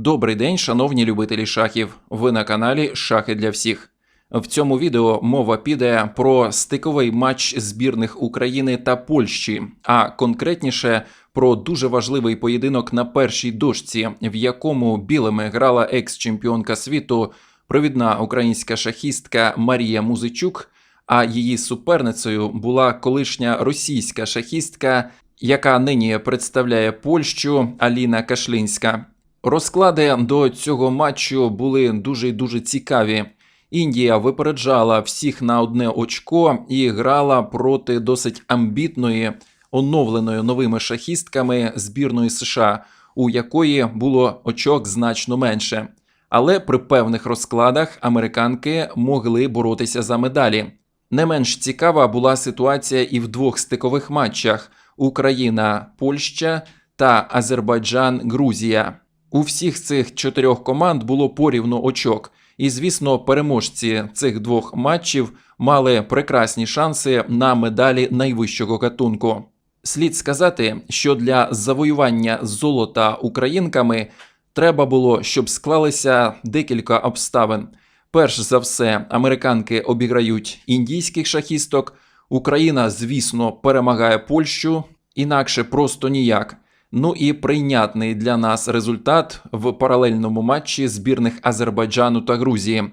Добрий день, шановні любителі шахів. Ви на каналі Шахи для всіх. В цьому відео мова піде про стиковий матч збірних України та Польщі, а конкретніше про дуже важливий поєдинок на першій дошці, в якому білими грала екс-чемпіонка світу, провідна українська шахістка Марія Музичук. А її суперницею була колишня російська шахістка, яка нині представляє Польщу Аліна Кашлінська. Розклади до цього матчу були дуже й дуже цікаві. Індія випереджала всіх на одне очко і грала проти досить амбітної, оновленої новими шахістками збірної США, у якої було очок значно менше. Але при певних розкладах американки могли боротися за медалі. Не менш цікава була ситуація і в двох стикових матчах: Україна, Польща та Азербайджан, Грузія. У всіх цих чотирьох команд було порівну очок, і звісно, переможці цих двох матчів мали прекрасні шанси на медалі найвищого гатунку. Слід сказати, що для завоювання золота українками треба було, щоб склалися декілька обставин. Перш за все, американки обіграють індійських шахісток. Україна, звісно, перемагає Польщу, інакше просто ніяк. Ну і прийнятний для нас результат в паралельному матчі збірних Азербайджану та Грузії.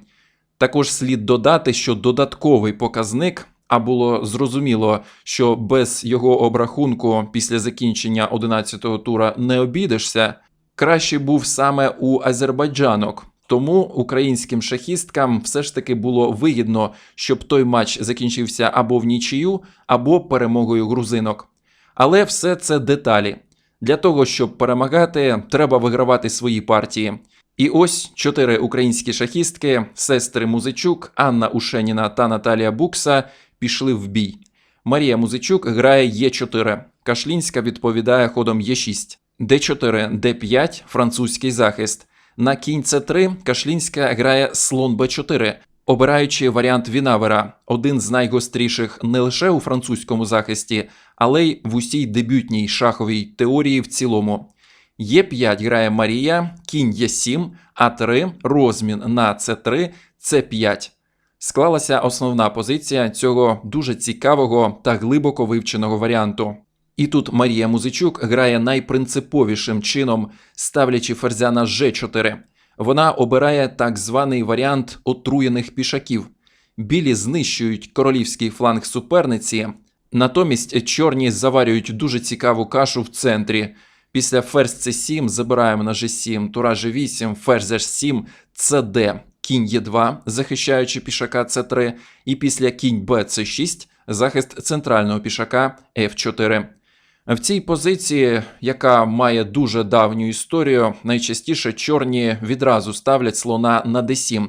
Також слід додати, що додатковий показник, а було зрозуміло, що без його обрахунку після закінчення 11-го тура не обійдешся, краще був саме у азербайджанок. Тому українським шахісткам все ж таки було вигідно, щоб той матч закінчився або в нічию, або перемогою грузинок. Але все це деталі. Для того, щоб перемагати, треба вигравати свої партії. І ось чотири українські шахістки: сестри Музичук, Анна Ушеніна та Наталія Букса пішли в бій. Марія Музичук грає Е4. Кашлінська відповідає ходом Е6. Д4, Д5 французький захист. На кінь С3 Кашлінська грає слон Б4, обираючи варіант Вінавера, один з найгостріших не лише у французькому захисті, але й в усій дебютній шаховій теорії в цілому. Е5 грає Марія, кінь Е7, А3, розмін на С3, С5. Склалася основна позиція цього дуже цікавого та глибоко вивченого варіанту. І тут Марія Музичук грає найпринциповішим чином, ставлячи ферзя на Ж4. Вона обирає так званий варіант отруєних пішаків. Білі знищують королівський фланг суперниці, натомість чорні заварюють дуже цікаву кашу в центрі. Після ферзь С7 забираємо на G7, тура G8, ферзь H7, CD, кінь Е2, захищаючи пішака С3, і після кінь Б С6 захист центрального пішака F4. В цій позиції, яка має дуже давню історію, найчастіше чорні відразу ставлять слона на d7.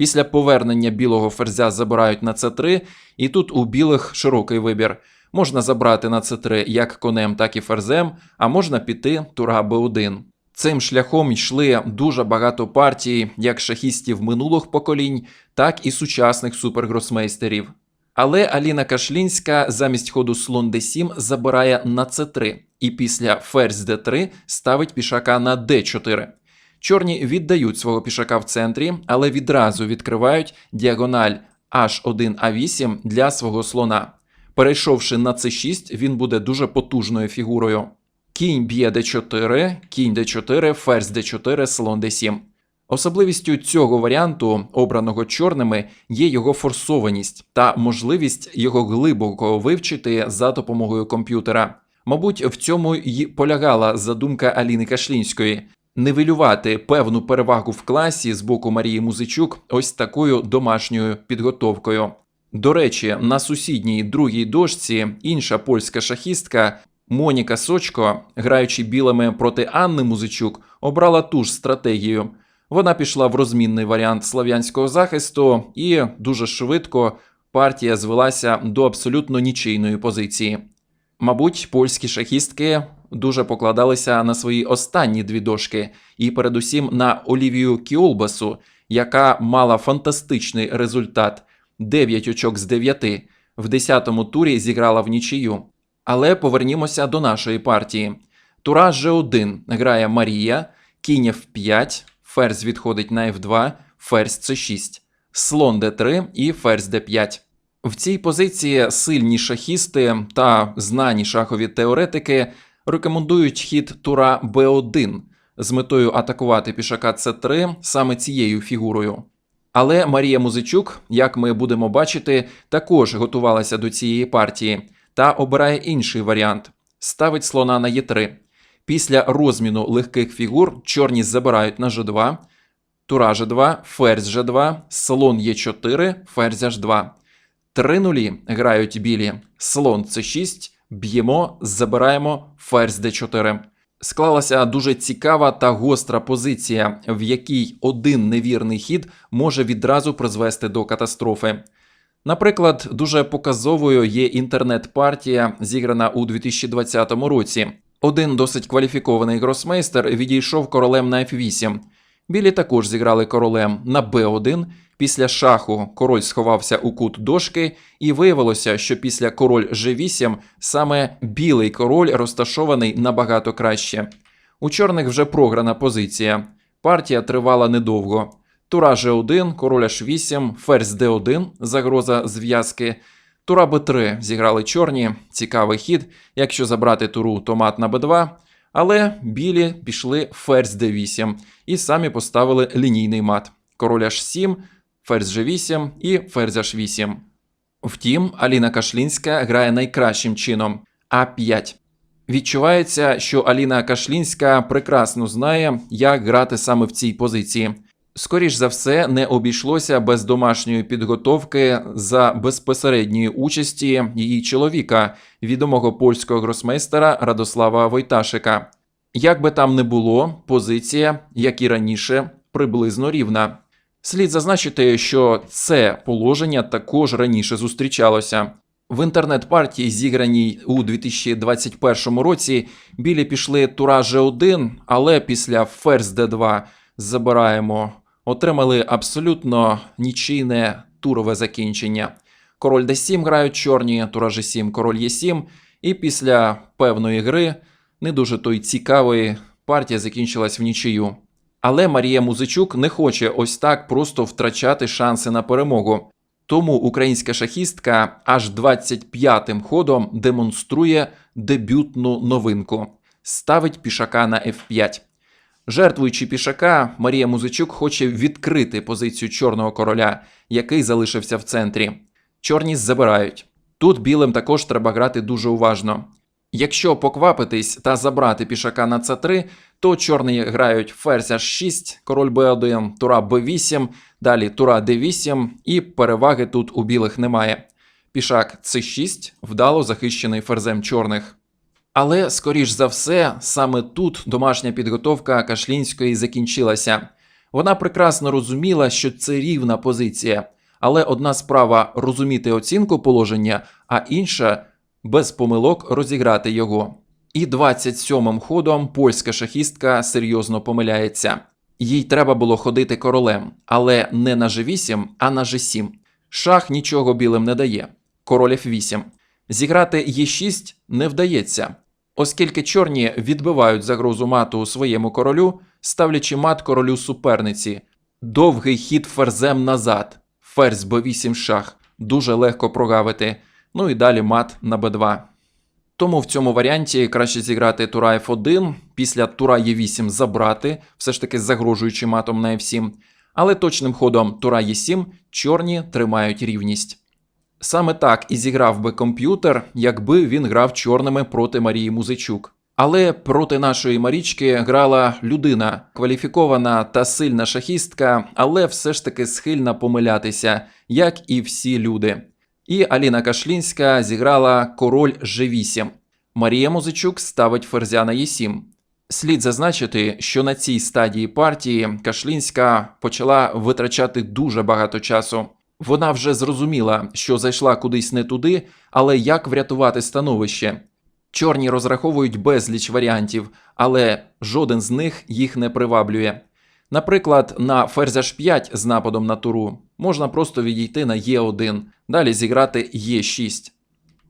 Після повернення білого ферзя забирають на c3, і тут у білих широкий вибір. Можна забрати на c3 як конем, так і ферзем, а можна піти тура b1. Цим шляхом йшли дуже багато партій, як шахістів минулих поколінь, так і сучасних супергросмейстерів. Але Аліна Кашлінська замість ходу слон d7 забирає на c3, і після ферзь d3 ставить пішака на d4. Чорні віддають свого пішака в центрі, але відразу відкривають діагональ h1a8 для свого слона. Перейшовши на c6, він буде дуже потужною фігурою. Кінь б'є d4, кінь d4, ферзь d4, слон d7. Особливістю цього варіанту, обраного чорними, є його форсованість та можливість його глибоко вивчити за допомогою комп'ютера. Мабуть, в цьому й полягала задумка Аліни Кашлінської нивелювати певну перевагу в класі з боку Марії Музичук ось такою домашньою підготовкою. До речі, на сусідній другій дошці інша польська шахістка Моніка Сочко, граючи білими проти Анни Музичук, обрала ту ж стратегію. Вона пішла в розмінний варіант слав'янського захисту, і дуже швидко партія звелася до абсолютно нічийної позиції. Мабуть, польські шахістки дуже покладалися на свої останні дві дошки, і передусім на Олівію Кіолбасу, яка мала фантастичний результат 9 очок з 9, в 10-му турі зіграла в нічию. Але повернімося до нашої партії. Тура G1 грає Марія, кінь F5, ферзь відходить на F2, ферзь C6, слон D3 і ферзь D5. В цій позиції сильні шахісти та знані шахові теоретики рекомендують хід тура B1 з метою атакувати пішака C3 саме цією фігурою. Але Марія Музичук, як ми будемо бачити, також готувалася до цієї партії та обирає інший варіант ставить слона на Е3. Після розміну легких фігур чорні забирають на G2, тура G2, ферзь G2, слон Е4, ферзь H2. Три нулі грають білі. Слон С6, б'ємо, забираємо ферзь Д4. Склалася дуже цікава та гостра позиція, в якій один невірний хід може відразу призвести до катастрофи. Наприклад, дуже показовою є інтернет-партія, зіграна у 2020 році. Один досить кваліфікований гросмейстер відійшов королем на F8. Білі також зіграли королем на B1. Після шаху король сховався у кут дошки, і виявилося, що після король G8 саме білий король розташований набагато краще. У чорних вже програна позиція. Партія тривала недовго. Тура G1, король H8, ферзь D1, загроза зв'язки. Тура Б3 зіграли чорні, цікавий хід. Якщо забрати туру, то мат на Б2. Але білі пішли ферзь D8 і самі поставили лінійний мат. Король H7, ферзь G8 і ферзь H8. Втім, Аліна Кашлінська грає найкращим чином А5. Відчувається, що Аліна Кашлінська прекрасно знає, як грати саме в цій позиції. Скоріш за все, не обійшлося без домашньої підготовки за безпосередньої участі її чоловіка, відомого польського гросмейстера Радослава Войташика. Як би там не було, позиція, як і раніше, приблизно рівна. Слід зазначити, що це положення також раніше зустрічалося. В інтернет-партії, зіграній у 2021 році, білі пішли тура G1, але після ферзь D2 забираємо, отримали абсолютно нічийне турове закінчення. Король D7 грають чорні, тура G7, король Е7, і після певної гри, не дуже той цікавої, партія закінчилась в нічию. Але Марія Музичук не хоче ось так просто втрачати шанси на перемогу. Тому українська шахістка аж 25-м ходом демонструє дебютну новинку: ставить пішака на F5. Жертвуючи пішака, Марія Музичук хоче відкрити позицію чорного короля, який залишився в центрі. Чорні забирають. Тут білим також треба грати дуже уважно. Якщо поквапитись та забрати пішака на c3, то чорні грають ферзь h6, король b1, тура b8, далі тура d8, і переваги тут у білих немає. Пішак c6 вдало захищений ферзем чорних. Але, скоріш за все, саме тут домашня підготовка Кашлінської закінчилася. Вона прекрасно розуміла, що це рівна позиція, але одна справа розуміти оцінку положення, а інша без помилок розіграти його. І 27-м ходом польська шахістка серйозно помиляється. Їй треба було ходити королем, але не на G8, а на G7. Шах нічого білим не дає. Король F8. Зіграти Е6 не вдається, оскільки чорні відбивають загрозу мату своєму королю, ставлячи мат королю суперниці. Довгий хід ферзем назад. Ферзь Б8 шах. Дуже легко прогавити. Ну і далі мат на Б2. Тому в цьому варіанті краще зіграти тура F1, після тура Е8 забрати, все ж таки загрожуючи матом на F7. Але точним ходом тура Е7 чорні тримають рівність. Саме так і зіграв би комп'ютер, якби він грав чорними проти Марії Музичук. Але проти нашої Марічки грала людина, кваліфікована та сильна шахістка, але все ж таки схильна помилятися, як і всі люди. І Аліна Кашлінська зіграла король G8. Марія Музичук ставить ферзя на Е7. Слід зазначити, що на цій стадії партії Кашлінська почала витрачати дуже багато часу. Вона вже зрозуміла, що зайшла кудись не туди, але як врятувати становище. Чорні розраховують безліч варіантів, але жоден з них їх не приваблює. Наприклад, на ферзь h5 з нападом на туру можна просто відійти на Е1, далі зіграти Е6.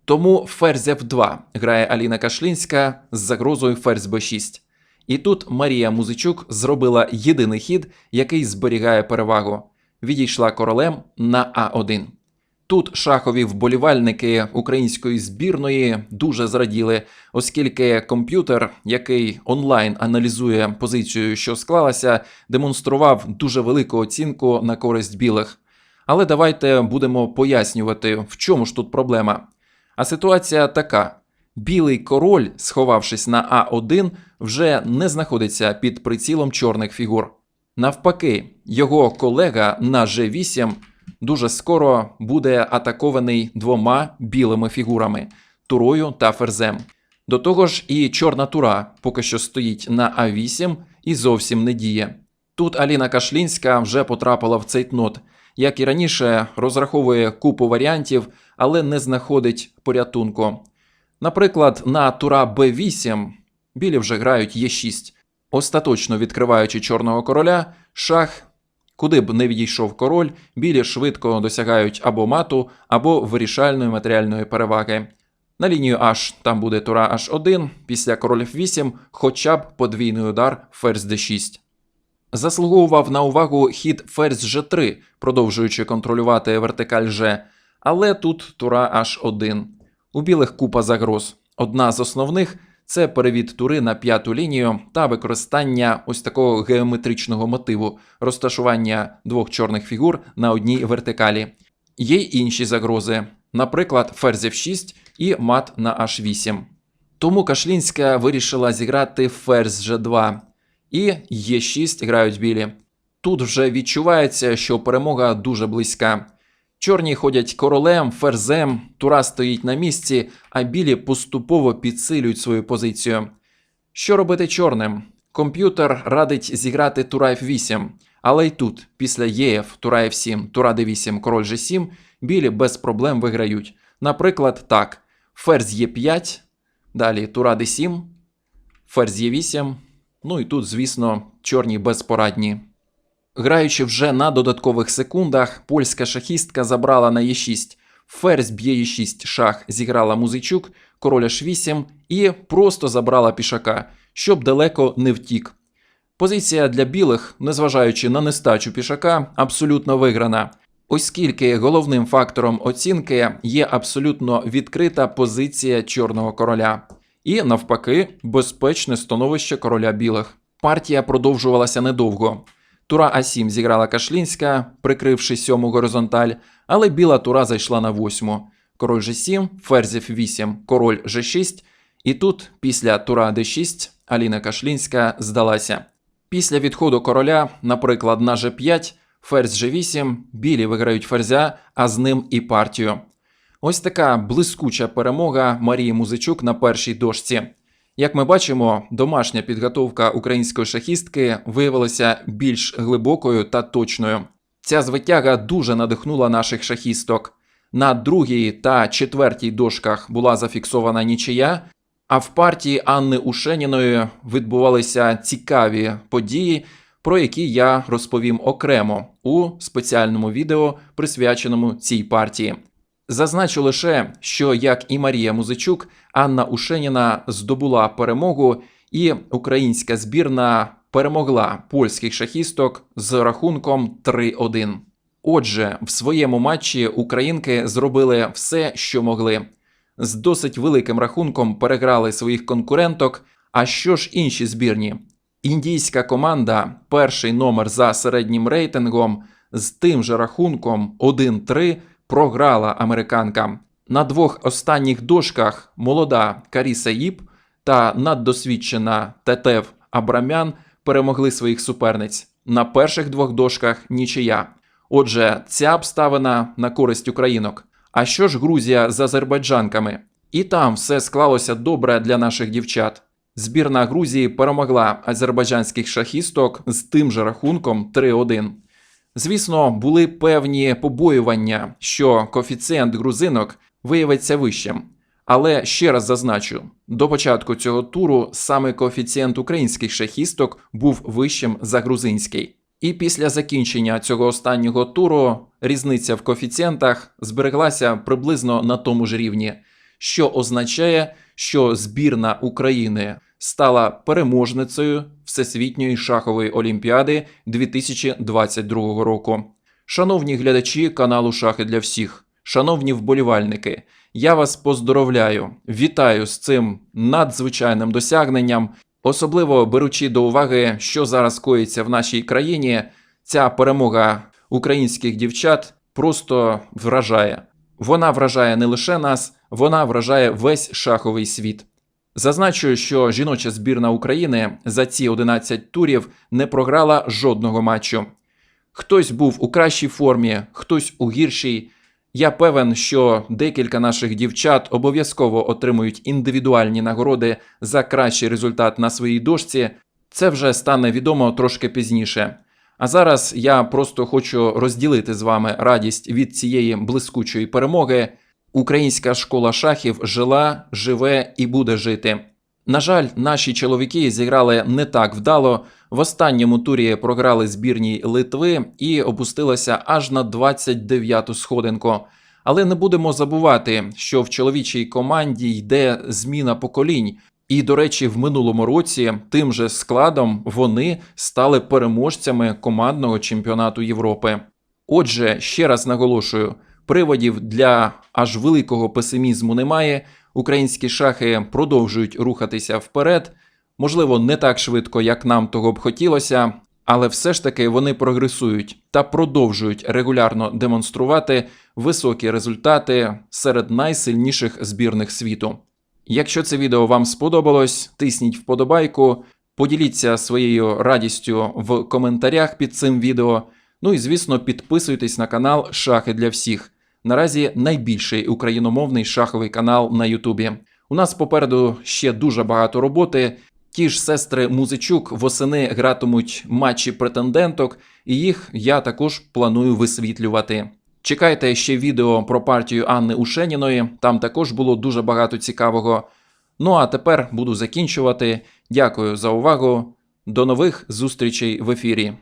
Тому ферзь F2 грає Аліна Кашлінська з загрозою ферзь b6. І тут Марія Музичук зробила єдиний хід, який зберігає перевагу. Відійшла королем на А1. Тут шахові вболівальники української збірної дуже зраділи, оскільки комп'ютер, який онлайн аналізує позицію, що склалася, демонстрував дуже велику оцінку на користь білих. Але давайте будемо пояснювати, в чому ж тут проблема. А ситуація така: білий король, сховавшись на А1, вже не знаходиться під прицілом чорних фігур. Навпаки, його колега на G8 дуже скоро буде атакований двома білими фігурами турою та ферзем. До того ж, і чорна тура поки що стоїть на А8 і зовсім не діє. Тут Аліна Кашлінська вже потрапила в цейтнот. Як і раніше, розраховує купу варіантів, але не знаходить порятунку. Наприклад, на тура Б8 білі вже грають Е6, остаточно відкриваючи чорного короля, шах, куди б не відійшов король, білі швидко досягають або мату, або вирішальної матеріальної переваги. На лінію H там буде тура H1, після король F8 хоча б подвійний удар ферзь D6. Заслуговував на увагу хід ферзь G3, продовжуючи контролювати вертикаль G, але тут тура H1. У білих купа загроз. Одна з основних це перевід тури на п'яту лінію та використання ось такого геометричного мотиву розташування двох чорних фігур на одній вертикалі. Є й інші загрози, наприклад, ферзь F6 і мат на H8. Тому Кашлінська вирішила зіграти ферзь G2 і Е6 грають білі. Тут вже відчувається, що перемога дуже близька. Чорні ходять королем, ферзем, тура стоїть на місці, а білі поступово підсилюють свою позицію. Що робити чорним? Комп'ютер радить зіграти тура F8, але й тут, після ЄФ, тура F7, тура D8, король G7, білі без проблем виграють. Наприклад, так: ферзь Е5, далі тура D7, ферзь Е8. Ну і тут, звісно, чорні безпорадні. Граючи вже на додаткових секундах, польська шахістка забрала на Е6. Ферзь б'є Е6 шах зіграла Музичук, король H8 і просто забрала пішака, щоб далеко не втік. Позиція для білих, незважаючи на нестачу пішака, абсолютно виграна, оскільки головним фактором оцінки є абсолютно відкрита позиція чорного короля. І навпаки, безпечне становище короля білих. Партія продовжувалася недовго. Тура А7 зіграла Кашлінська, прикривши сьому горизонталь, але біла тура зайшла на восьму. Король G7, ферзь F8, король G6, і тут, після тура D6, Аліна Кашлінська здалася. Після відходу короля, наприклад, на G5, ферзь G8, білі виграють ферзя, а з ним і партію. Ось така блискуча перемога Марії Музичук на першій дошці. Як ми бачимо, домашня підготовка української шахістки виявилася більш глибокою та точною. Ця звитяга дуже надихнула наших шахісток. На другій та четвертій дошках була зафіксована нічия, а в партії Анни Ушеніної відбувалися цікаві події, про які я розповім окремо у спеціальному відео, присвяченому цій партії. Зазначу лише, що як і Марія Музичук, Анна Ушеніна здобула перемогу, і українська збірна перемогла польських шахісток з рахунком 3-1. Отже, в своєму матчі українки зробили все, що могли. З досить великим рахунком переграли своїх конкуренток. А що ж інші збірні? Індійська команда, перший номер за середнім рейтингом, з тим же рахунком 1-3 програла американкам. На двох останніх дошках молода Каріса Їп та наддосвідчена Тетев Абрамян перемогли своїх суперниць. На перших двох дошках нічия. Отже, ця обставина на користь українок. А що ж Грузія з азербайджанками? І там все склалося добре для наших дівчат. Збірна Грузії перемогла азербайджанських шахісток з тим же рахунком 3-1. Звісно, були певні побоювання, що коефіцієнт грузинок виявиться вищим. Але ще раз зазначу: до початку цього туру саме коефіцієнт українських шахісток був вищим за грузинський. І після закінчення цього останнього туру різниця в коефіцієнтах збереглася приблизно на тому ж рівні, що означає, що збірна України стала переможницею Всесвітньої шахової олімпіади 2022 року. Шановні глядачі каналу Шахи для всіх, шановні вболівальники, я вас поздоровляю, вітаю з цим надзвичайним досягненням, особливо беручи до уваги, що зараз коїться в нашій країні. Ця перемога українських дівчат просто вражає. Вона вражає не лише нас, вона вражає весь шаховий світ. Зазначу, що жіноча збірна України за ці 11 турів не програла жодного матчу. Хтось був у кращій формі, хтось у гіршій. Я певен, що декілька наших дівчат обов'язково отримують індивідуальні нагороди за кращий результат на своїй дошці. Це вже стане відомо трошки пізніше. А зараз я просто хочу розділити з вами радість від цієї блискучої перемоги. Українська школа шахів жила, живе і буде жити. На жаль, наші чоловіки зіграли не так вдало. В останньому турі програли збірній Литви і опустилися аж на 29-ту сходинку. Але не будемо забувати, що в чоловічій команді йде зміна поколінь. І, до речі, в минулому році тим же складом вони стали переможцями командного чемпіонату Європи. Отже, ще раз наголошую: приводів для аж великого песимізму немає. Українські шахи продовжують рухатися вперед. Можливо, не так швидко, як нам того б хотілося, але все ж таки вони прогресують та продовжують регулярно демонструвати високі результати серед найсильніших збірних світу. Якщо це відео вам сподобалось, тисніть вподобайку, поділіться своєю радістю в коментарях під цим відео. Ну і звісно, підписуйтесь на канал Шахи для всіх. Наразі найбільший україномовний шаховий канал на Ютубі. У нас попереду ще дуже багато роботи. Ті ж сестри Музичук восени гратимуть матчі претенденток, і їх я також планую висвітлювати. Чекайте ще відео про партію Анни Ушеніної, там також було дуже багато цікавого. Ну а тепер буду закінчувати. Дякую за увагу. До нових зустрічей в ефірі.